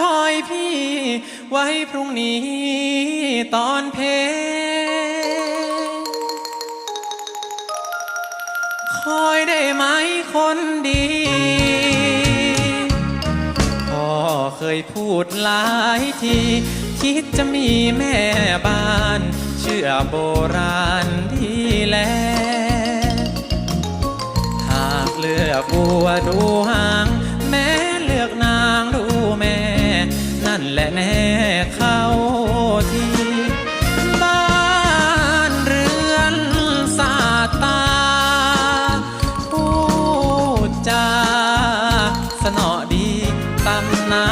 คอยพี่ไว้พรุ่งนี้ตอนเพคอยได้ไหมคนดีพ่อเคยพูดหลายที คิดจะมีแม่บ้าน เชื่อโบราณดีแลหากเลือกบัวดูห และแน่เข้าที่